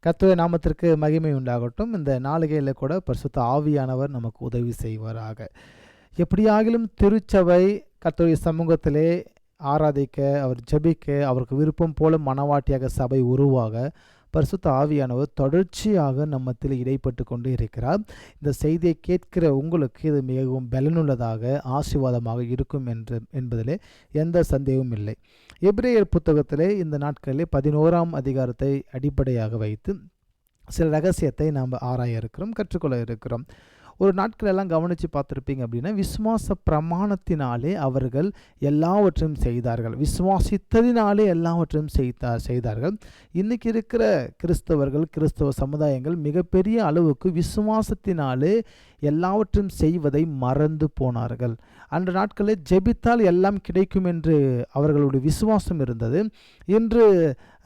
கத்துவ நாமத்திற்கு மகிமை உண்டாகட்டும். இந்த நாளிகையில் கூட பரிசுத்த ஆவியானவர் நமக்கு உதவி செய்வாராக. எப்படியாகிலும் திருச்சபை கத்துடைய சமூகத்திலே ஆராதிக்க அவர் ஜெபிக்க அவருக்கு விருப்பம் போல மனவாட்டியாக சபை உருவாக பரிசுத்த ஆவியானவர் தொடர்ச்சியாக நம்மத்தில் இடைப்பட்டு கொண்டு இருக்கிறார். இந்த செய்தியை கேட்கிற உங்களுக்கு இது மிகவும் பலனுள்ளதாக ஆசீர்வாதமாக இருக்கும் என்று என்பதிலே எந்த சந்தேகமும் இல்லை. எப்ரேயர் புத்தகத்திலே இந்த நாட்களிலே பதினோராம் அதிகாரத்தை அடிப்படையாக வைத்து சில ரகசியத்தை நாம் ஆராய இருக்கிறோம் கற்றுக்கொள்ள இருக்கிறோம். ஒரு நாட்கள் எல்லாம் கவனித்து பார்த்துருப்பீங்க அப்படின்னா விசுவாச பிரமாணத்தினாலே அவர்கள் எல்லாவற்றையும் செய்தார்கள். விசுவாசித்ததினாலே எல்லாவற்றையும் செய்தா செய்தார்கள். இன்றைக்கி இருக்கிற கிறிஸ்தவர்கள் கிறிஸ்தவ சமுதாயங்கள் மிகப்பெரிய அளவுக்கு விசுவாசத்தினாலே எல்லாவற்றையும் செய்வதை மறந்து போனார்கள். அன்று நாட்களில் ஜெபித்தால் எல்லாம் கிடைக்கும் என்று அவர்களுடைய விசுவாசம் இருந்தது. இன்று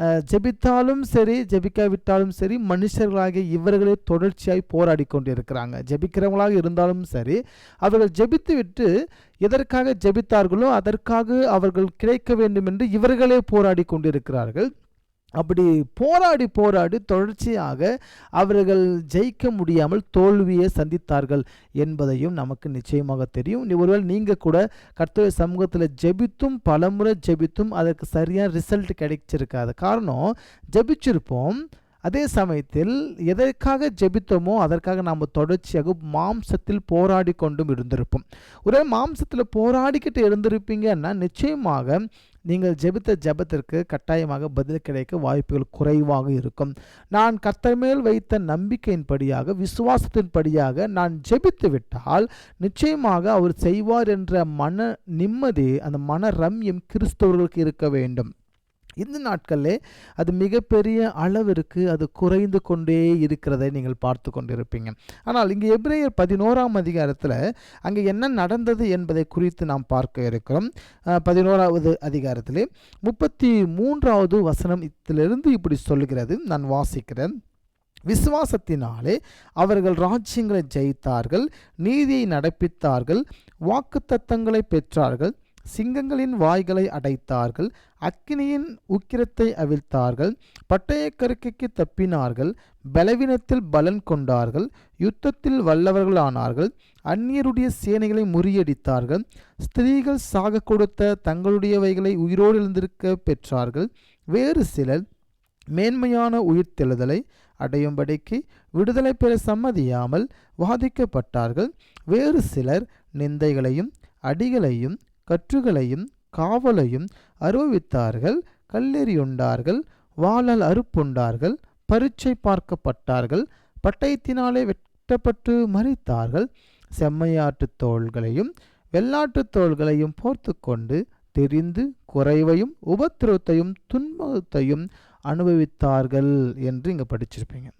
ஜெபித்தாலும் சரி ஜெபிக்காவிட்டாலும் சரி மனுஷர்களாகிய இவர்களே தொடர்ச்சியாய் போராடி கொண்டிருக்கிறாங்க. ஜெபிக்கிறவங்களாக இருந்தாலும் சரி அவர்கள் ஜெபித்து விட்டு எதற்காக ஜெபித்தார்களோ அதற்காக அவர்கள் கிடைக்க வேண்டும் என்று இவர்களே போராடி கொண்டிருக்கிறார்கள். அப்படி போராடி போராடி தொடர்ச்சியாக அவர்கள் ஜெயிக்க முடியாமல் தோல்வியை சந்தித்தார்கள் என்பதையும் நமக்கு நிச்சயமாக தெரியும். நீ- ஒருவேளை நீங்கள் கூட கர்த்தவ சமூகத்தில் ஜெபித்தும் பலமுறை ஜெபித்தும் அதற்கு சரியான ரிசல்ட் கிடைச்சிருக்காது காரணம் ஜெபிச்சிருப்போம். அதே சமயத்தில் எதற்காக ஜெபித்தோமோ அதற்காக நாம் தொடர்ச்சியாக மாம்சத்தில் போராடி கொண்டும் இருந்திருப்போம். ஒரே மாம்சத்தில் போராடிக்கிட்டு இருந்திருப்பீங்கன்னா நிச்சயமாக நீங்கள் ஜெபித்த ஜெபத்திற்கு கட்டாயமாக பதில் கிடைக்க வாய்ப்புகள் குறைவாக இருக்கும். நான் கர்த்தர் மேல் வைத்த நம்பிக்கையின்படியாக விசுவாசத்தின்படியாக நான் ஜெபித்து விட்டால் நிச்சயமாக அவர் செய்வார் என்ற மன நிம்மதி அந்த மன ரம்யம் கிறிஸ்தவர்களுக்கு இருக்க வேண்டும். இந்த நாட்களில் அது மிகப்பெரிய அளவிற்கு அது குறைந்து கொண்டே இருக்கிறதை நீங்கள் பார்த்து கொண்டிருப்பீங்க. ஆனால் இங்கே எப்ரேயர் பதினோராம் அதிகாரத்தில் அங்கே என்ன நடந்தது என்பதை குறித்து நாம் பார்க்க இருக்கிறோம். பதினோராவது அதிகாரத்திலே முப்பத்தி மூன்றாவது வசனத்திலிருந்து இப்படி சொல்கிறது. நான் வாசிக்கிறேன். விசுவாசத்தினாலே அவர்கள் ராஜ்யங்களை ஜெயித்தார்கள் நீதியை நடப்பித்தார்கள் வாக்குத்தத்தங்களை பெற்றார்கள் சிங்கங்களின் வாய்களை அடைத்தார்கள் அக்கினியின் உக்கிரத்தை அவிழ்த்தார்கள் பட்டய கருக்கைக்கு தப்பினார்கள் பலவீனத்தில் பலன் கொண்டார்கள் யுத்தத்தில் வல்லவர்களானார்கள் அந்நியருடைய சேனைகளை முறியடித்தார்கள் ஸ்திரீகள் சாக கொடுத்த தங்களுடையவைகளை உயிரோடு எழுந்திருக்க பெற்றார்கள் வேறு சிலர் மேன்மையான உயிர்த்தெழுதலை அடையும்படிக்கு விடுதலை பெற சம்மதியாமல் வாதிக்கப்பட்டார்கள் வேறு சிலர் நிந்தைகளையும் அடிகளையும் கற்றுகளையும் காவலையும் அருவித்தார்கள் கல்லெறியுண்டார்கள் வாழல் அறுப்புண்டார்கள் பரீட்சை பார்க்கப்பட்டார்கள் பட்டயத்தினாலே வெட்டப்பட்டு மறித்தார்கள். செம்மையாற்று தோள்களையும் வெள்ளாட்டுத் தோள்களையும் போர்த்து கொண்டு தெரிந்து குறைவையும் உபத்திரவத்தையும் துன்பத்தையும் அனுபவித்தார்கள் என்று இங்கே படிச்சிருப்பீங்க.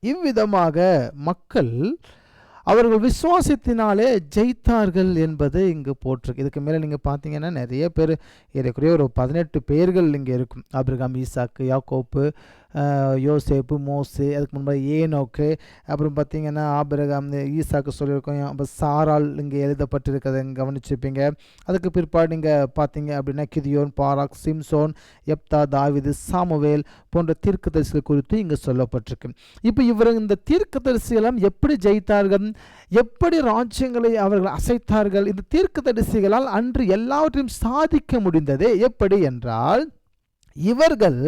இவ்விதமாக மக்கள் அவர்கள் விசுவாசத்தினாலே ஜெயித்தார்கள் என்பது இங்கு போட்டிருக்கு. இதுக்கு மேலே நீங்கள் பார்த்தீங்கன்னா நிறைய பேர் ஏறக்குறைய ஒரு பதினெட்டு பேர்கள் இங்கே இருக்கும். ஆபிரகாம் ஈசாக்கு யாக்கோப்பு யோசேப்பு மோசே அதுக்கு முன்பாக ஏனோக்கு அப்புறம் பார்த்திங்கன்னா ஆபிரகாம் ஈசாக்கு சொல்லியிருக்கோம். அப்புறம் சாரால் இங்கே எழுதப்பட்டிருக்கிறத கவனிச்சிருப்பீங்க. அதுக்கு பிற்பாடு நீங்கள் பார்த்தீங்க அப்படின்னா கிதியோன் பாராக் சிம்சோன் எப்தா தாவிது சாமுவேல் போன்ற தீர்க்கதரிசிகள் குறித்து இங்கே சொல்லப்பட்டிருக்கு. இப்போ இவர் இந்த தீர்க்கதரிசிகளெல்லாம் எப்படி ஜெயித்தார்கள்? எப்படி ராஜ்யங்களை அவர்கள் அசைத்தார்கள்? இந்த தீர்க்கதரிசிகளால் அன்று எல்லாவற்றையும் சாதிக்க முடிந்தது எப்படி என்றால் இவர்கள்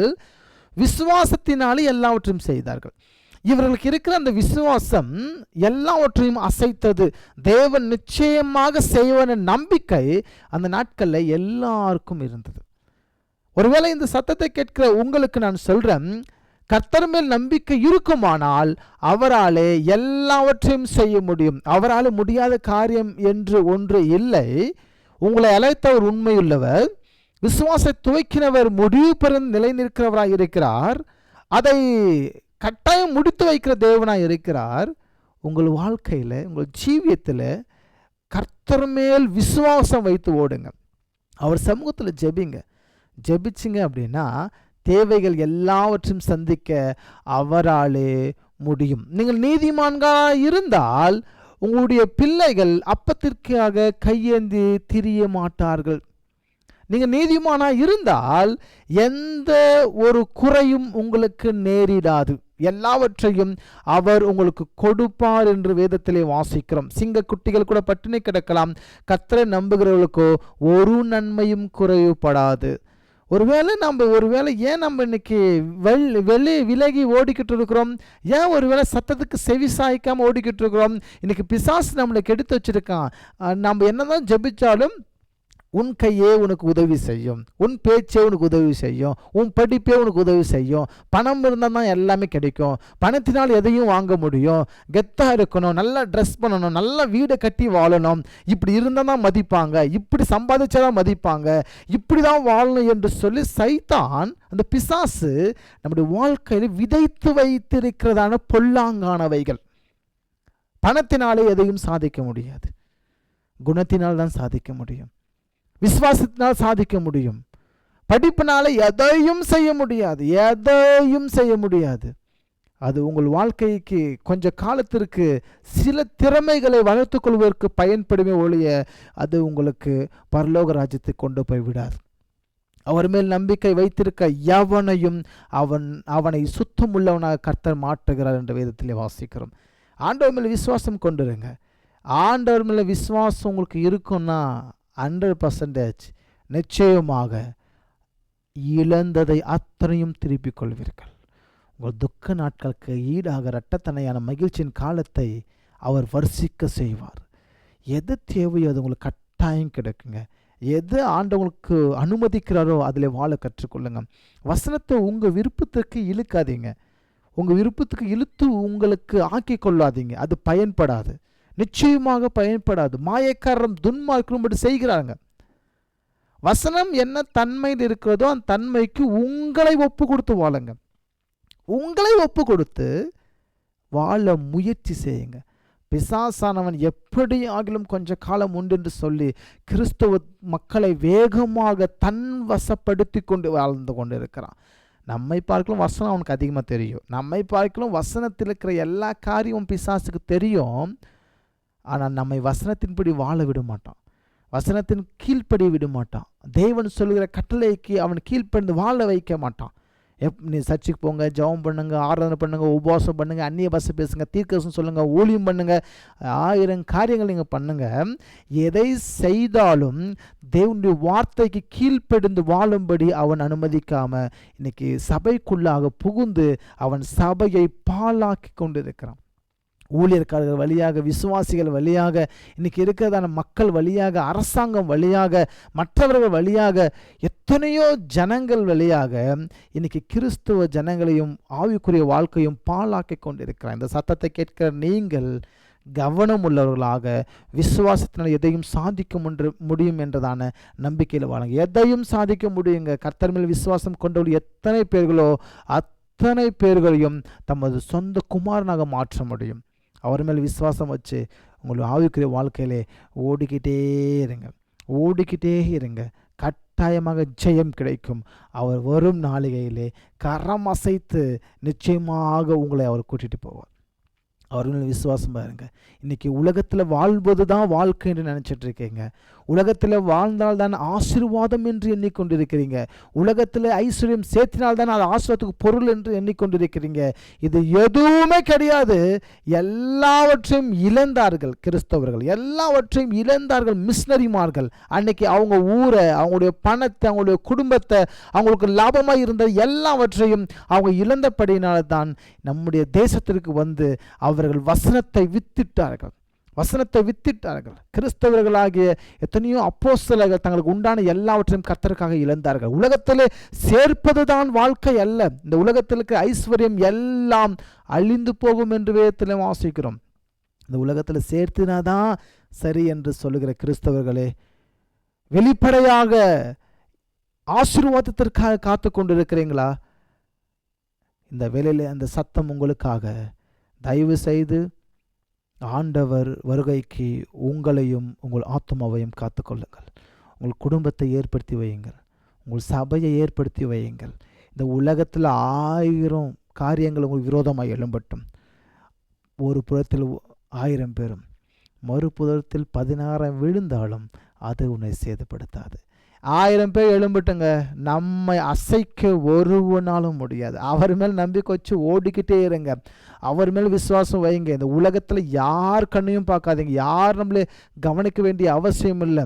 விசுவாசத்தினாலே எல்லாவற்றையும் செய்தார்கள். இவர்களுக்கு இருக்கிற அந்த விசுவாசம் எல்லாவற்றையும் அசைத்தது. தேவன் நிச்சயமாக செய்வன நம்பிக்கை அந்த நாட்களில் எல்லாருக்கும் இருந்தது. ஒருவேளை இந்த சத்தத்தை கேட்கிற உங்களுக்கு நான் சொல்றேன் கர்த்தர் மேல் நம்பிக்கை இருக்குமானால் அவராலே எல்லாவற்றையும் செய்ய முடியும். அவரால் முடியாத காரியம் என்று ஒன்று இல்லை. உங்களை அழைத்தவர் உண்மையுள்ளவர். விசுவாச துவைக்கினவர் முடிவு பெறும் நிலை நிற்கிறவராய் இருக்கிறார். அதை கட்டாயம் முடித்து வைக்கிற தேவனாய் இருக்கிறார். உங்கள் வாழ்க்கையில் உங்கள் ஜீவியத்தில் கர்த்தர் மேல் விசுவாசம் வைத்து ஓடுங்க அவர் சமூகத்தில் ஜெபிங்க. ஜெபிச்சிங்க அப்படின்னா தேவைகள் எல்லாவற்றையும் சந்திக்க அவராலே முடியும். நீங்கள் நீதிமான்களாக இருந்தால் உங்களுடைய பிள்ளைகள் அப்பத்திற்காக கையேந்தி திரிய மாட்டார்கள். நீங்கள் நீதிமானாக இருந்தால் எந்த ஒரு குறையும் உங்களுக்கு நேரிடாது. எல்லாவற்றையும் அவர் உங்களுக்கு கொடுப்பார் என்று வேதத்திலே வாசிக்கிறோம். சிங்க குட்டிகள் கூட பட்டினி கிடக்கலாம். கத்தரை நம்புகிறவர்களுக்கோ ஒரு நன்மையும் குறைவுபடாது. ஒருவேளை நம்ம ஒருவேளை ஏன் நம்ம இன்னைக்கு வெள் வெளி விலகி ஓடிக்கிட்டு இருக்கிறோம்? ஏன் ஒருவேளை சத்தத்துக்கு செவி சாய்க்காமல் ஓடிக்கிட்டு இருக்கிறோம்? இன்னைக்கு பிசாசு நம்மளை கெடுத்து வச்சிருக்கான். நம்ம என்னதான் ஜெபிச்சாலும் உன் கையே உனக்கு உதவி செய்யும். உன் பேச்சே உனக்கு உதவி செய்யும். உன் படிப்பே உனக்கு உதவி செய்யும். பணம் இருந்தால் தான் எல்லாமே கிடைக்கும். பணத்தினால் எதையும் வாங்க முடியும். கெத்தாக இருக்கணும். நல்லா ட்ரெஸ் பண்ணணும். நல்லா வீடை கட்டி வாழணும். இப்படி இருந்தால் தான் மதிப்பாங்க. இப்படி சம்பாதிச்சா தான் மதிப்பாங்க. இப்படி தான் வாழணும் என்று சொல்லி சைத்தான் அந்த பிசாசு நம்முடைய வாழ்க்கையில் விதைத்து வைத்திருக்கிறதான பொல்லாங்கானவைகள். பணத்தினாலே எதையும் சாதிக்க முடியாது. குணத்தினால் தான் சாதிக்க முடியும். விசுவாசத்தினால் சாதிக்க முடியும். படிப்பினால் எதையும் செய்ய முடியாது. எதையும் செய்ய முடியாது. அது உங்கள் வாழ்க்கைக்கு கொஞ்ச காலத்திற்கு சில திறமைகளை வளர்த்துக் கொள்வதற்கு பயன்படுமே ஒழிய அது உங்களுக்கு பரலோக ராஜ்யத்தை கொண்டு போய் விடாது. அவர் மேல் நம்பிக்கை வைத்திருக்க எவனையும் அவன் அவனை சுத்தமுள்ளவனாக கர்த்தர் மாற்றுகிறார் என்ற வேதத்திலே வாசிக்கிறோம். ஆண்டவர் மேல் விசுவாசம் கொண்டுருங்க. ஆண்டவர் மேல விசுவாசம் உங்களுக்கு இருக்குன்னா ஹண்ட்ரட் பர்சன்டேஜ் நிச்சயமாக இழந்ததை அத்தனையும் திருப்பிக் கொள்வீர்கள். உங்கள் துக்க நாட்களுக்கு ஈடாக இரட்டத்தனையான மகிழ்ச்சியின் காலத்தை அவர் வர்சிக்க செய்வார். எது தேவையோ அது உங்களுக்கு கட்டாயம் கிடைக்குங்க. எது ஆண்டவங்களுக்கு அனுமதிக்கிறாரோ அதில் வாழ கற்றுக்கொள்ளுங்க. வசனத்தை உங்கள் விருப்பத்துக்கு இழுக்காதீங்க. உங்கள் விருப்பத்துக்கு இழுத்து உங்களுக்கு ஆக்கி கொள்ளாதீங்க. அது பயன்படாது. நிச்சயமாக பயன்படாது. மாயக்காரரும் துன்மார்க்கும் இப்படி செய்கிறாங்க. வசனம் என்ன தன்மையில் இருக்கிறதோ அந்த தன்மைக்கு உங்களை ஒப்பு கொடுத்து வாழுங்க. உங்களை ஒப்பு கொடுத்து வாழ முயற்சி செய்யுங்க. பிசாசானவன் எப்படி ஆகிலும் கொஞ்ச காலம் உண்டு என்று சொல்லி கிறிஸ்தவ மக்களை வேகமாக தன் வசப்படுத்தி கொண்டு வாழ்ந்து கொண்டு இருக்கிறான் நம்மை பார்க்கலாம் வசனம் அவனுக்கு அதிகமாக தெரியும். நம்மை பார்க்கலாம் வசனத்தில் இருக்கிற எல்லா காரியமும் பிசாசுக்கு தெரியும். ஆனால் நம்மை வசனத்தின்படி வாழ விட மாட்டான் வசனத்தின் கீழ்ப்படி விட மாட்டான் தேவன் சொல்கிற கட்டளைக்கு அவன் கீழ்ப்படிந்து வாழ வைக்க மாட்டான். எப் நீ சர்ச்சுக்கு போங்க ஜெபம் பண்ணுங்க ஆராதனை பண்ணுங்க உபவாசம் பண்ணுங்க அந்நிய பாஷை பேசுங்க தீர்க்கசம் சொல்லுங்க ஊழியம் பண்ணுங்க ஆயிரம் காரியங்கள் நீங்கள் பண்ணுங்க. எதை செய்தாலும் தேவனுடைய வார்த்தைக்கு கீழ்ப்படிந்து வாழும்படி அவன் அனுமதிக்காம இன்னைக்கு சபைக்குள்ளாக புகுந்து அவன் சபையை பாழாக்கி கொண்டிருக்கிறான். ஊழியர்காரர்கள் வழியாக விசுவாசிகள் வழியாக இன்றைக்கி இருக்கிறதான மக்கள் வழியாக அரசாங்கம் வழியாக மற்றவர்கள் வழியாக எத்தனையோ ஜனங்கள் வழியாக இன்றைக்கி கிறிஸ்துவ ஜனங்களையும் ஆவிக்குரிய வாழ்க்கையும் பாழாக்கி கொண்டிருக்கிறார். இந்த சத்தத்தை கேட்கிற நீங்கள் கவனம் உள்ளவர்களாக விசுவாசத்தினால் எதையும் சாதிக்க முடியும் என்றதான நம்பிக்கையில் வாழுங்க. எதையும் சாதிக்க முடியுங்க. கர்த்தர் மேல் விசுவாசம் கொண்டவர்கள் எத்தனை பேர்களோ அத்தனை பேர்களையும் தமது சொந்த குமாரனாக மாற்ற முடியும். அவர் மேல் விசுவாசம் வச்சு உங்களுடைய ஆவிக்குரிய வாழ்க்கையிலே ஓடிக்கிட்டே இருங்க. ஓடிக்கிட்டே இருங்க. கட்டாயமாக ஜெயம் கிடைக்கும். அவர் வரும் நாளிகையிலே கரம் அசைத்து நிச்சயமாக உங்களை அவர் கூட்டிகிட்டு போவார். அவர் மேல் விசுவாசம் பாருங்க. இன்னைக்கு உலகத்தில் வாழ்வது தான் வாழ்க்கை என்று நினச்சிட்ருக்கீங்க உலகத்தில் வாழ்ந்தால் தான் ஆசீர்வாதம் என்று எண்ணிக்கொண்டிருக்கிறீங்க. உலகத்தில் ஐஸ்வர்யம் சேர்த்தினால் தான் அது ஆசீர்வாதத்துக்கு பொருள் என்று எண்ணிக்கொண்டிருக்கிறீங்க. இது எதுவுமே கிடையாது. எல்லாவற்றையும் இழந்தார்கள் கிறிஸ்தவர்கள். எல்லாவற்றையும் இழந்தார்கள் மிஷினரிமார்கள். அன்னைக்கு அவங்க ஊரை அவங்களுடைய பணத்தை அவங்களுடைய குடும்பத்தை அவங்களுக்கு லாபமாக இருந்த எல்லாவற்றையும் அவங்க இழந்தபடியினால தான் நம்முடைய தேசத்திற்கு வந்து அவர்கள் வசனத்தை வித்திட்டார்கள். வசனத்தை வித்திட்டார்கள். கிறிஸ்தவர்களாகிய எத்தனையோ அப்போஸ்தலர்கள் தங்களுக்கு உண்டான எல்லாவற்றையும் கத்தருக்காக இழந்தார்கள். உலகத்திலே சேர்ப்பதுதான் வாழ்க்கை அல்ல. இந்த உலகத்தில் இருக்கிற ஐஸ்வர்யம் எல்லாம் அழிந்து போகும் என்று வேதத்தில் வாசிக்கிறோம். இந்த உலகத்தில் சேர்த்தினாதான் சரி என்று சொல்லுகிற கிறிஸ்தவர்களே வெளிப்படையாக ஆசீர்வாதத்திற்காக காத்து கொண்டிருக்கிறீங்களா? இந்த வேலையில் அந்த சத்தம் உங்களுக்காக தயவு செய்து ஆண்டவர் வருகைக்கு உங்களையும் உங்கள் ஆத்மாவையும் காத்துக்கொள்ளுங்கள். உங்கள் குடும்பத்தை ஏற்படுத்தி வையுங்கள். உங்கள் சபையை ஏற்படுத்தி வையுங்கள். இந்த உலகத்தில் ஆயிரம் காரியங்கள் உங்களுக்கு விரோதமாக எழும்பட்டும். ஒரு புறத்தில் ஆயிரம் பேரும் மறுபுறத்தில் பதினாறாம் விழுந்தாலும் அது உன்னை சேதப்படுத்தாது. ஆயிரம் பேர் எழும்பட்டுங்க. நம்மை அசைக்க ஒருவனாலும் முடியாது. அவர் மேல் நம்பிக்கை வச்சு ஓடிக்கிட்டே இருங்க. அவர் மேல் விசுவாசம் வைங்க. இந்த உலகத்தில் யார் கண்ணையும் பார்க்காதீங்க. யார் நம்மளே கவனிக்க வேண்டிய அவசியம் இல்லை.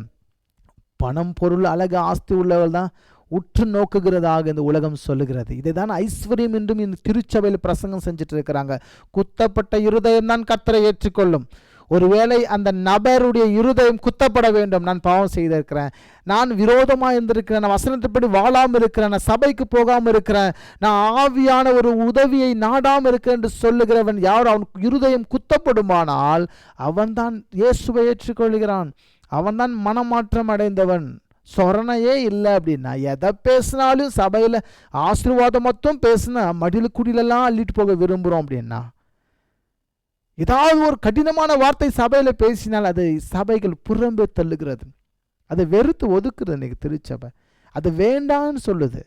பணம் பொருள் அழகு ஆஸ்தி உள்ளவர்கள் தான் உற்று நோக்குகிறதாக இந்த உலகம் சொல்லுகிறது. இதை தான் ஐஸ்வர்யம் என்றும் இந்த திருச்சபையில் பிரசங்கம் செஞ்சுட்டு இருக்கிறாங்க. குத்தப்பட்ட இருதயம் தான் கத்தரை ஏற்றுக்கொள்ளும். ஒருவேளை அந்த நபருடைய இருதயம் குத்தப்பட வேண்டும். நான் பாவம் செய்திருக்கிறேன். நான் விரோதமாக இருந்திருக்கிறேன். நான் வசனத்தைப்படி வாழாமல் இருக்கிறேன். நான் சபைக்கு போகாமல் இருக்கிறேன். நான் ஆவியான ஒரு உதவியை நாடாமல் இருக்கிறேன் என்று சொல்லுகிறவன் யார்? அவன் இருதயம் குத்தப்படுமானால் அவன்தான் இயேசுவை ஏற்றுக்கொள்கிறான். அவன்தான் மனமாற்றம் அடைந்தவன். சொரணையே இல்லை அப்படின்னா எதை பேசினாலும் சபையில் ஆசீர்வாதம் மட்டும் பேசினா மடியில் குடிலெல்லாம் அள்ளிட்டு போக விரும்புகிறோம் அப்படின்னா ஏதாவது ஒரு கடினமான வார்த்தை சபையில் பேசினால் அது சபைகள் புறம்பே தள்ளுகிறது. அதை வெறுத்து ஒதுக்குறது இன்றைக்கி திருச்சபை. அது வேண்டான்னு சொல்லுது.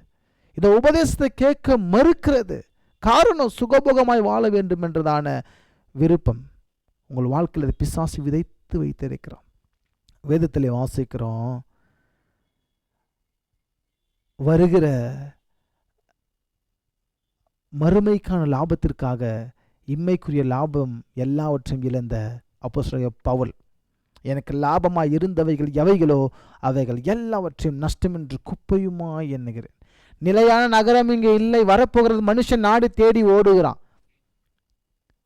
இந்த உபதேசத்தை கேட்க மறுக்கிறது. காரணம் சுகபோகமாய் வாழ வேண்டும் என்றதான விருப்பம். உங்கள் வாழ்க்கையில் அதை பிசாசு விதைத்து வைத்திருக்கிறோம் வேதத்தில் வாசிக்கிறோம். வருகிற மறுமைக்கான லாபத்திற்காக இம்மைக்குரிய லாபம் எல்லாவற்றையும் இழந்த அப்போஸ்தலனாகிய பவுல். எனக்கு லாபமாக இருந்தவைகள் எவைகளோ அவைகள் எல்லாவற்றையும் நஷ்டம் என்று குப்பையுமாய் எண்ணுகிறேன். நிலையான நகரம் இங்கே இல்லை வரப்போகிறது மனுஷன் நாடு தேடி ஓடுகிறான்.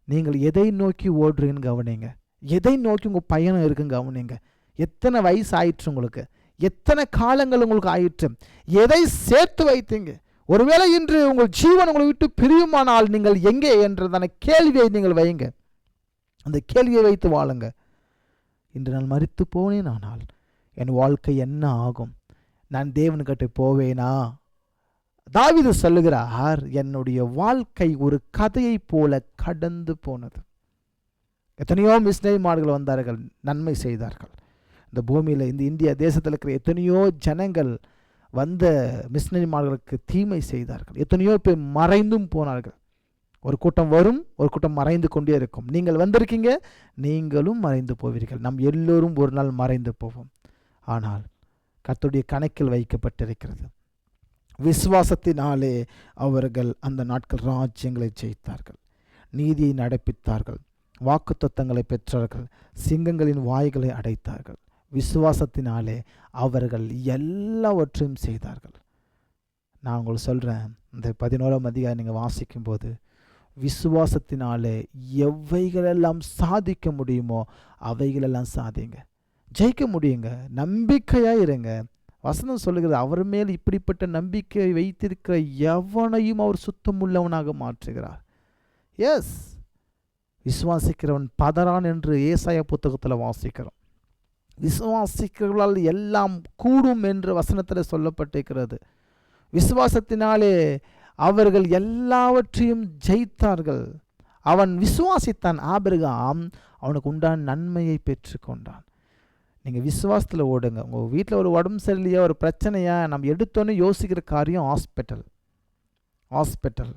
நீங்கள் எதை நோக்கி ஓடுறீங்கன்னு கவனிங்க. எதை நோக்கி உங்கள் பயணம் இருக்குன்னு கவனிங்க. எத்தனை வயசு ஆயிற்று உங்களுக்கு? எத்தனை காலங்கள் உங்களுக்கு ஆயிற்று? எதை சேர்த்து வைத்தீங்க? ஒருவேளை இன்று உங்கள் ஜீவன் உங்களை விட்டு பிரியுமானால் நீங்கள் எங்கே என்றதான கேள்வியை நீங்கள் வையுங்க. அந்த கேள்வியை வைத்து வாழுங்க. இன்று நான் மறித்து போனேன் ஆனால் என் வாழ்க்கை என்ன ஆகும்? நான் தேவன்கிட்ட போவேனா? தாவிது சொல்லுகிறார் என்னுடைய வாழ்க்கை ஒரு கதையைப் போல கடந்து போனது. எத்தனையோ மிஸ்னரி வந்தார்கள் நன்மை செய்தார்கள். இந்த பூமியில் இந்த இந்தியா தேசத்தில் இருக்கிற எத்தனையோ ஜனங்கள் வந்த மிஸ்னரிமார்களுக்கு தீமை செய்தார்கள். எத்தனையோ பேர் மறைந்தும் போனார்கள். ஒரு கூட்டம் வரும் ஒரு கூட்டம் மறைந்து கொண்டே இருக்கும். நீங்கள் வந்திருக்கீங்க நீங்களும் மறைந்து போவீர்கள். நம் எல்லோரும் ஒரு நாள் மறைந்து போவோம். ஆனால் கத்துடைய கணக்கில் வைக்கப்பட்டிருக்கிறது. விசுவாசத்தினாலே அவர்கள் அந்த நாட்கள் ராஜ்யங்களை ஜெயித்தார்கள். நீதியை நடப்பித்தார்கள். வாக்குத்தத்தங்களை பெற்றார்கள் சிங்கங்களின் வாய்களை அடைத்தார்கள். விசுவாசத்தினாலே அவர்கள் எல்லாவற்றையும் செய்தார்கள். நான் உங்களுக்கு சொல்கிறேன் இந்த பதினோராம் அதிகாரம் நீங்கள் வாசிக்கும்போது விசுவாசத்தினாலே எவைகளெல்லாம் சாதிக்க முடியுமோ அவைகளெல்லாம் சாதிங்க. ஜெயிக்க முடியுங்க நம்பிக்கையாக இருங்க. வசனம் சொல்லுகிறது அவர் மேல் இப்படிப்பட்ட நம்பிக்கை வைத்திருக்கிற எவனையும் அவர் சுத்தமுள்ளவனாக மாற்றுகிறார். எஸ் விசுவாசிக்கிறவன் பதறான் என்று ஏசாய புத்தகத்தில் வாசிக்கிறோம். விசுவாசிக்கிறவர்களால் எல்லாம் கூடும் என்று வசனத்தில் சொல்லப்பட்டிருக்கிறது. விசுவாசத்தினாலே அவர்கள் எல்லாவற்றையும் ஜெயித்தார்கள். அவன் விசுவாசித்தான். ஆபிரகாம் அவனுக்கு உண்டான நன்மையை பெற்றுக்கொண்டான். நீங்கள் விசுவாசத்தில் ஓடுங்க. உங்கள் வீட்டில் ஒரு உடம்பு சரியில்லையா ஒரு பிரச்சனையா நம்ம எடுத்தோன்னே யோசிக்கிற காரியம் ஹாஸ்பிட்டல். ஹாஸ்பிட்டல்.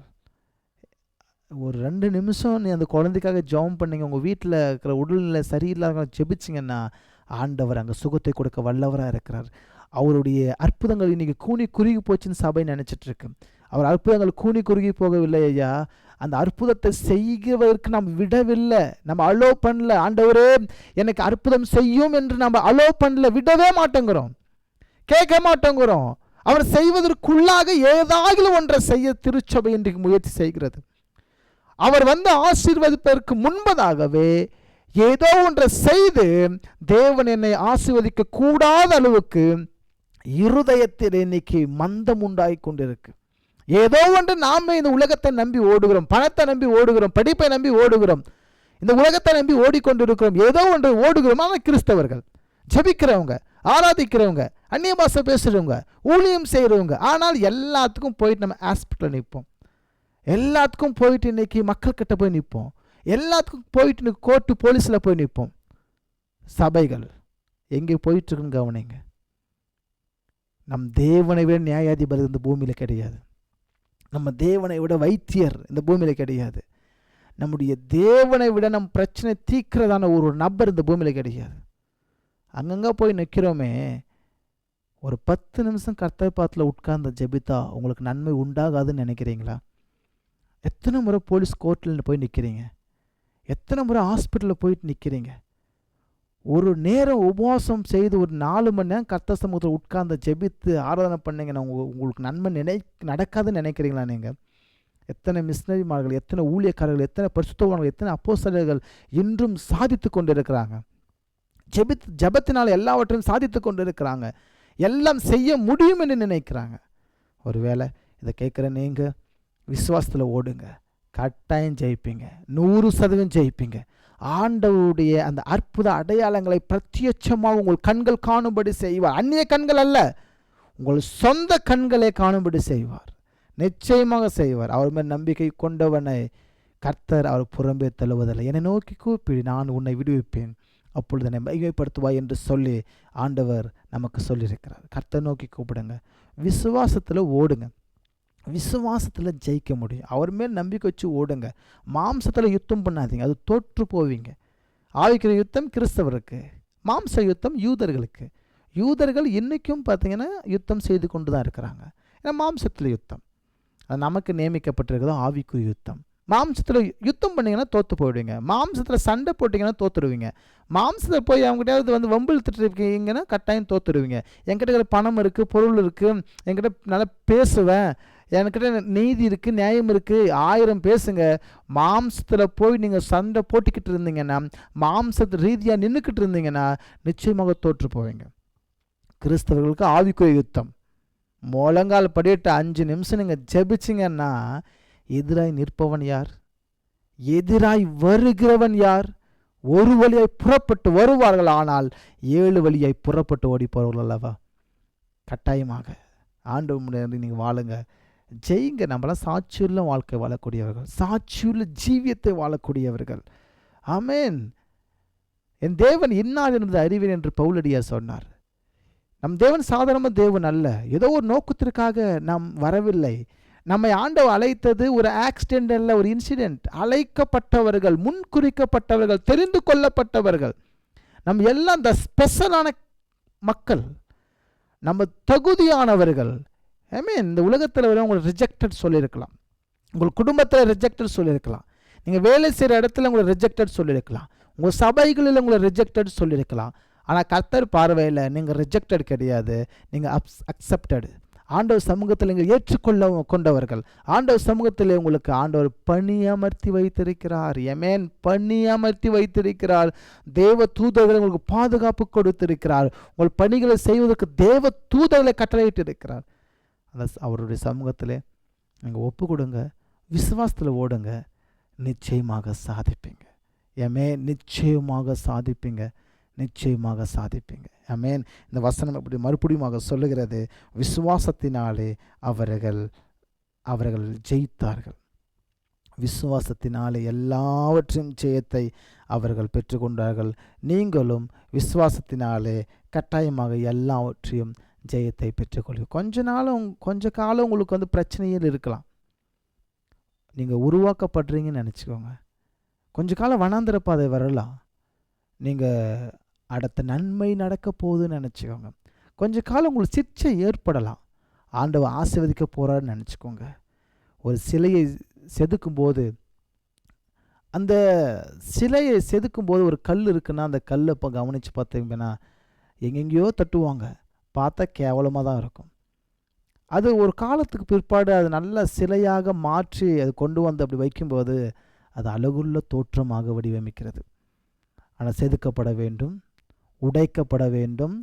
ஒரு ரெண்டு நிமிஷம் நீ அந்த குழந்தைக்காக ஜெபம் பண்ணிங்க. உங்கள் வீட்டில் இருக்கிற உடல்நிலை சரியில்லாத ஜெபிச்சிங்கன்னா ஆண்டவர் அங்கே சுகத்தை கொடுக்க வல்லவராக இருக்கிறார். அவருடைய அற்புதங்கள் இன்றைக்கி கூனி குறுகி போச்சுன்னு சபை நினச்சிட்ருக்கு. அவர் அற்புதங்கள் கூனி குறுகி போகவில்லை ஐயா. அந்த அற்புதத்தை செய்கிறதற்கு நாம் விடவில்லை. நம்ம அலோ பண்ணல. ஆண்டவரே எனக்கு அற்புதம் செய்யும் என்று நம்ம அலோ பண்ணல. விடவே மாட்டேங்கிறோம். கேட்க மாட்டேங்கிறோம். அவர் செய்வதற்குள்ளாக ஏதாவது ஒன்றை செய்ய திருச்சபை இன்றைக்கு முயற்சி செய்கிறது. அவர் வந்து ஆசீர்வதிப்பதற்கு முன்பதாகவே ஏதோ ஒன்றை செய்து தேவன் என்னை ஆசிர்வதிக்க கூடாத அளவுக்கு இருதயத்தில் இன்னைக்கு மந்தம் உண்டாகி கொண்டிருக்கு. ஏதோ ஒன்று நாம இந்த உலகத்தை நம்பி ஓடுகிறோம் பணத்தை நம்பி ஓடுகிறோம் படிப்பை நம்பி ஓடுகிறோம் இந்த உலகத்தை நம்பி ஓடிக்கொண்டிருக்கிறோம் ஏதோ ஒன்று ஓடுகிறோம். ஆனால் கிறிஸ்தவர்கள் ஜபிக்கிறவங்க ஆராதிக்கிறவங்க அந்நிய பாஷை பேசுகிறவங்க ஊழியம் செய்கிறவங்க ஆனால் எல்லாத்துக்கும் போயிட்டு நம்ம ஹாஸ்பிட்டலில் நிற்போம். எல்லாத்துக்கும் போயிட்டு இன்னைக்கு மக்கள்கிட்ட போய் நிற்போம். எல்லாத்துக்கும் போயிட்டு இன்னைக்கு கோர்ட்டு போலீஸில் போய் நிற்போம் சபைகள் எங்கே போயிட்டுருக்குன்னு கவனிங்க. நம் தேவனை விட நியாயாதிபதி இந்த பூமியில் கிடையாது. நம்ம தேவனை விட வைத்தியர் இந்த பூமியில் கிடையாது. நம்முடைய தேவனை விட நம் பிரச்சனை தீக்கிறதான ஒரு நபர் இந்த பூமியில் கிடையாது. அங்கங்கே போய் நிற்கிறோமே ஒரு பத்து நிமிஷம் கர்த்தப்பாத்தில் உட்கார்ந்த உட்கார்ந்து ஜெபித்தா உங்களுக்கு நன்மை உண்டாகாதுன்னு நினைக்கிறீங்களா? எத்தனை முறை போலீஸ் கோர்ட்டில் போய் நிற்கிறீங்க எத்தனை முறை ஹாஸ்பிட்டலில் போயிட்டு நிற்கிறீங்க ஒரு நேரம் உபவாசம் செய்து ஒரு நாலு மணி நேரம் கர்த்த சமூகத்தில் உட்கார்ந்து ஜெபித்து ஆராதனை பண்ணீங்கன்னா உங்கள் உங்களுக்கு நன்மை நினை நடக்காதுன்னு நினைக்கிறீங்களா நீங்கள் எத்தனை மிஷினரிமார்கள் எத்தனை ஊழியக்காரர்கள் எத்தனை பரிசுத்தவான்கள் எத்தனை அப்போசலர்கள் இன்றும் சாதித்து கொண்டு இருக்கிறாங்க ஜெபித் ஜெபத்தினால் எல்லாவற்றையும் சாதித்து கொண்டு இருக்கிறாங்க எல்லாம் செய்ய முடியும் என்று நினைக்கிறாங்க. ஒருவேளை இதை கேட்குற நீங்கள் விசுவாசத்தில் ஓடுங்க. கட்டாயம் ஜெயிப்பீங்க. நூறு சதவீதம் ஜெயிப்பீங்க. ஆண்டவருடைய அந்த அற்புத அடையாளங்களை பிரத்யட்சமாக உங்கள் கண்கள் காணும்படி செய்வார். அந்நிய கண்கள் அல்ல உங்கள் சொந்த கண்களை காணும்படி செய்வார். நிச்சயமாக செய்வார். அவர் மேல் நம்பிக்கை கொண்டவனை கர்த்தர் அவர் புறம்பே தள்ளுவதில்லை. என்னை நோக்கி கூப்பிடு நான் உன்னை விடுவிப்பேன். அப்பொழுது என்னை மகிமைப்படுத்துவாய் என்று சொல்லி ஆண்டவர் நமக்கு சொல்லியிருக்கிறார். கர்த்தர் நோக்கி கூப்பிடுங்க. விசுவாசத்தில் ஓடுங்க. விசுவாசத்தில் ஜெயிக்க முடியும். அவர் மேல் நம்பிக்கை வச்சு ஓடுங்க. மாம்சத்தில் யுத்தம் பண்ணாதீங்க. அது தோற்று போவீங்க. ஆவிக்கிற யுத்தம் கிறிஸ்தவருக்கு. மாம்ச யுத்தம் யூதர்களுக்கு. யூதர்கள் இன்றைக்கும் பார்த்தீங்கன்னா யுத்தம் செய்து கொண்டு தான் இருக்கிறாங்க. ஏன்னா மாம்சத்தில் யுத்தம். அது நமக்கு நியமிக்கப்பட்டிருக்கிறதோ ஆவிக்குரிய யுத்தம். மாம்சத்தில் யுத்தம் பண்ணிங்கன்னா தோற்று போயிடுவீங்க. மாம்சத்தில் சண்டை போட்டிங்கன்னா தோற்றுடுவீங்க மாம்சத்தில் போய் அவங்ககிட்ட வந்து வம்பு இழுத்துட்டு இருக்கீங்கன்னா கட்டாயம் தோற்றுடுவீங்க என்கிட்ட பணம் இருக்குது பொருள் இருக்குது என்கிட்ட நல்லா பேசுவேன். என்கிட்ட நீதி இருக்குது நியாயம் இருக்குது ஆயிரம் பேசுங்க. மாம்சத்தில் போய் நீங்கள் சண்டை போட்டிக்கிட்டு இருந்தீங்கன்னா மாம்சத்து ரீதியாக நின்றுக்கிட்டு இருந்தீங்கன்னா நிச்சயமாக தோற்று போவீங்க. கிறிஸ்தவர்களுக்கு ஆவிக்குரிய யுத்தம். முழங்கால் படியிட்ட அஞ்சு நிமிஷம் நீங்கள் ஜெபிச்சிங்கன்னா எதிராய் நிற்பவன் யார்? எதிராய் வருகிறவன் யார்? ஒரு வழியாய் புறப்பட்டு வருவார்கள் ஆனால் ஏழு வழியாய் புறப்பட்டு ஓடி போவார்கள் அல்லவா? கட்டாயமாக. ஆண்டு முன்னாடி நீங்கள் வாழுங்க. ஜெயிங்க. நம்மளாம் சாட்சியுள்ள வாழ்க்கை வாழக்கூடியவர்கள் சாட்சியுள்ள ஜீவியத்தை வாழக்கூடியவர்கள். ஆமேன். என் தேவன் இன்னார் என்பது அறிவேன் என்று பவுலடியார் சொன்னார். நம் தேவன் சாதாரணமாக தேவன் அல்ல. ஏதோ ஒரு நோக்கத்திற்காக நாம் வரவில்லை. நம்மை ஆண்டவ அழைத்தது ஒரு ஆக்சிடென்ட் அல்ல ஒரு இன்சிடென்ட் அழைக்கப்பட்டவர்கள் முன்குறிக்கப்பட்டவர்கள் தெரிந்து கொள்ளப்பட்டவர்கள். நம் எல்லாம் இந்த ஸ்பெஷலான மக்கள். நம்ம தகுதியானவர்கள். ஐ இந்த உலகத்தில் வர உங்களை ரிஜெக்டட் சொல்லியிருக்கலாம். உங்கள் குடும்பத்தில் ரிஜெக்டட் சொல்லியிருக்கலாம். நீங்கள் வேலை செய்கிற இடத்துல உங்களை ரிஜெக்டட் சொல்லியிருக்கலாம். உங்கள் சபைகளில் உங்களை ரிஜெக்டட் சொல்லியிருக்கலாம். ஆனால் கர்த்தர் பார்வையில் நீங்கள் ரிஜெக்டட் கிடையாது. நீங்கள் அப்ஸ் அக்செப்டடு ஆண்டவர் சமூகத்தில் நீங்கள் ஏற்றுக்கொள்ள கொண்டவர்கள். ஆண்டவர் சமூகத்தில் உங்களுக்கு ஆண்டவர் பணி அமர்த்தி வைத்திருக்கிறார். எமேன் பணி அமர்த்தி வைத்திருக்கிறார். தேவ தூதர்கள் உங்களுக்கு பாதுகாப்பு கொடுத்திருக்கிறார். உங்கள் பணிகளை செய்வதற்கு தேவ தூதர்களை கட்டளையிட்டிருக்கிறார். அந்த அவருடைய சமூகத்தில் நீங்கள் ஒப்பு கொடுங்க விசுவாசத்தில் ஓடுங்க நிச்சயமாக சாதிப்பீங்க. ஏமே நிச்சயமாக சாதிப்பீங்க. நிச்சயமாக சாதிப்பீங்க. அமேன் இந்த வசனம் இப்படி மறுபடியுமாக சொல்லுகிறது. விசுவாசத்தினாலே அவர்கள் அவர்கள் ஜெயித்தார்கள். விசுவாசத்தினாலே எல்லாவற்றையும் ஜெயத்தை அவர்கள் பெற்றுக்கொண்டார்கள். நீங்களும் விசுவாசத்தினாலே கட்டாயமாக எல்லாவற்றையும் ஜெயத்தை பெற்றுக்கொள்ளுங்க கொஞ்ச நாளும் கொஞ்ச காலம் உங்களுக்கு வந்து பிரச்சனையில் இருக்கலாம். நீங்கள் உருவாக்கப்படுறீங்கன்னு நினச்சிக்கோங்க. கொஞ்ச காலம் வனாந்திர பாதை வரலாம். நீங்கள் அடுத்த நன்மை நடக்க போகுதுன்னு நினச்சிக்கோங்க. கொஞ்ச காலம் உங்களுக்கு சிச்சை ஏற்படலாம். ஆண்டவர் ஆசிர்வதிக்க போகிறாருன்னு நினச்சிக்கோங்க. ஒரு சிலையை செதுக்கும்போது அந்த சிலையை செதுக்கும்போது ஒரு கல் இருக்குன்னா அந்த கல்லை இப்போ கவனித்து பார்த்தீங்கன்னா எங்கெங்கேயோ தட்டுவாங்க. பார்த்தா கேவலமாக தான் இருக்கும். அது ஒரு காலத்துக்கு பிற்பாடு அது நல்ல சிலையாக மாற்றி அது கொண்டு வந்து அப்படி வைக்கும்போது அது அழகுள்ள தோற்றமாக வடிவமைக்கிறது. ஆனால் செதுக்கப்பட வேண்டும் உடைக்கப்பட வேண்டும்.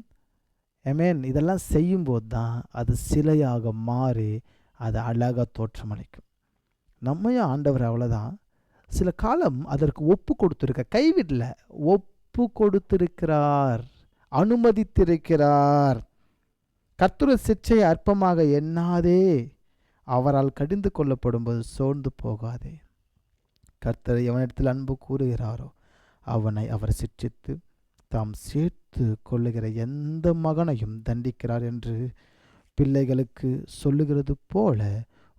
எமேன் இதெல்லாம் செய்யும்போது தான் அது சிலையாக மாறி அது அழகாக தோற்றமளிக்கும். நம்மையும் ஆண்டவர் அவ்வளோதான் சில காலம் அதற்கு ஒப்பு கொடுத்துருக்க கைவிடல. ஒப்பு கொடுத்திருக்கிறார் அனுமதித்திருக்கிறார். கர்த்தர சிற்சை அற்பமாக எண்ணாதே. அவரால் கடிந்து கொள்ளப்படும்போது சோர்ந்து போகாதே. கர்த்தர் எவனிடத்தில் அன்பு கூறுகிறாரோ அவனை அவர் சிற்றித்து தாம் சேர்த்து கொள்ளுகிற எந்த மகனையும் தண்டிக்கிறார் என்று பிள்ளைகளுக்கு சொல்லுகிறது போல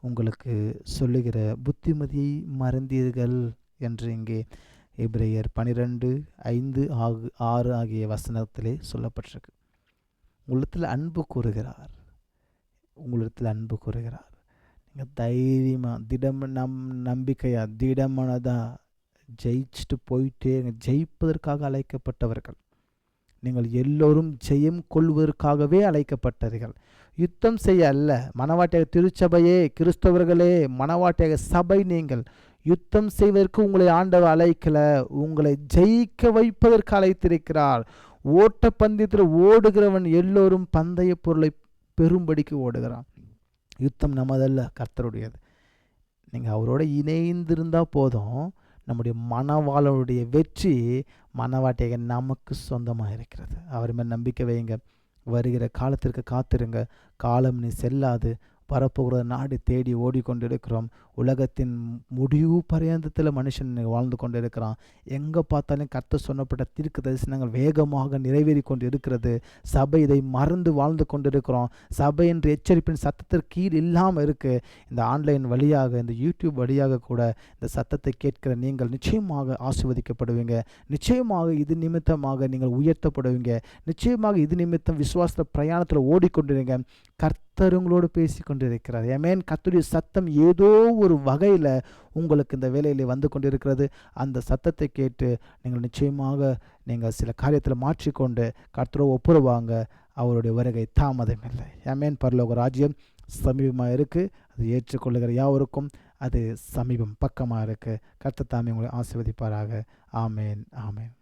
உங்களுக்கு சொல்லுகிற புத்திமதியை மறந்தீர்கள் என்று இங்கே எபிரேயர் பனிரெண்டு ஐந்து ஆகு ஆறு ஆகிய வசனத்திலே சொல்லப்பட்டிருக்கு. உங்களிடத்தில் அன்பு கூறுகிறார். உங்களிடத்தில் அன்பு கூறுகிறார். நீங்கள் தைரியமாக திடம் நம் நம்பிக்கையாக திடமானதாக ஜெயிச்சுட்டு போயிட்டே ஜெயிப்பதற்காக அழைக்கப்பட்டவர்கள். நீங்கள் எல்லோரும் ஜெயம் கொள்வதற்காகவே அழைக்கப்பட்டவர்கள். யுத்தம் செய்ய அல்ல மனவாட்டியாக திருச்சபையே கிறிஸ்தவர்களே மனவாட்டியாக சபை நீங்கள். யுத்தம் செய்வதற்கு உங்களை ஆண்டவர் அழைக்கல உங்களை ஜெயிக்க வைப்பதற்கு அழைத்திருக்கிறார். ஓட்ட பந்தயத்தில் ஓடுகிறவன் எல்லோரும் பந்தய பொருளை பெரும்படிக்கு ஓடுகிறான். யுத்தம் நமதல்ல கர்த்தருடையது. நீங்கள் அவரோட இணைந்திருந்தால் போதும். நம்முடைய மனவாளனுடைய வெற்றி மனவாட்டியாக நமக்கு சொந்தமாக இருக்கிறது அவர் மேல் நம்பிக்கை வையுங்க. வருகிற காலத்திற்கு காத்திருங்க. காலம் நீ செல்லாது. வரப்போகிற நாடு தேடி ஓடிக்கொண்டிருக்கிறோம். உலகத்தின் முடிவு பரியந்தத்தில் மனுஷன் வாழ்ந்து கொண்டு இருக்கிறான் எங்கே பார்த்தாலும் கர்த்த சொன்னப்பட்ட தீர்க்க தரிசனங்கள் வேகமாக நிறைவேறி கொண்டு இருக்கிறது சபை இதை மறந்து வாழ்ந்து கொண்டிருக்கிறோம். சபை என்று எச்சரிப்பின் சத்தத்திற்கு கீழ் இல்லாமல் இருக்குது இந்த ஆன்லைன் வழியாக இந்த யூடியூப் வழியாக கூட இந்த சத்தத்தை கேட்கிற நீங்கள் நிச்சயமாக ஆசிர்வதிக்கப்படுவீங்க. நிச்சயமாக இது நிமித்தமாக நீங்கள் உயர்த்தப்படுவீங்க. நிச்சயமாக இது நிமித்தம் விசுவாச பிரயாணத்தில் ஓடிக்கொண்டிருங்க. கர்த்தருங்களோடு பேசி கொண்டிருக்கிறார் ஏமேன் கத்துடைய சத்தம் ஏதோ ஒரு வகையில் உங்களுக்கு இந்த வேலையில் வந்து கொண்டிருக்கிறது. அந்த சத்தத்தை கேட்டு நீங்கள் நிச்சயமாக நீங்கள் சில காரியத்தில் மாற்றிக்கொண்டு கர்த்தரோ ஒப்புரவாங்க. அவருடைய வருகை தாமதம் இல்லை ஏமேன் பரலோக ராஜ்யம் சமீபமாக இருக்குது அது ஏற்றுக்கொள்ளுகிற யாவருக்கும் அது சமீபம் பக்கமாக இருக்குது கர்த்த தாமே உங்களை ஆசீர்வதிப்பாராக. ஆமேன் ஆமேன்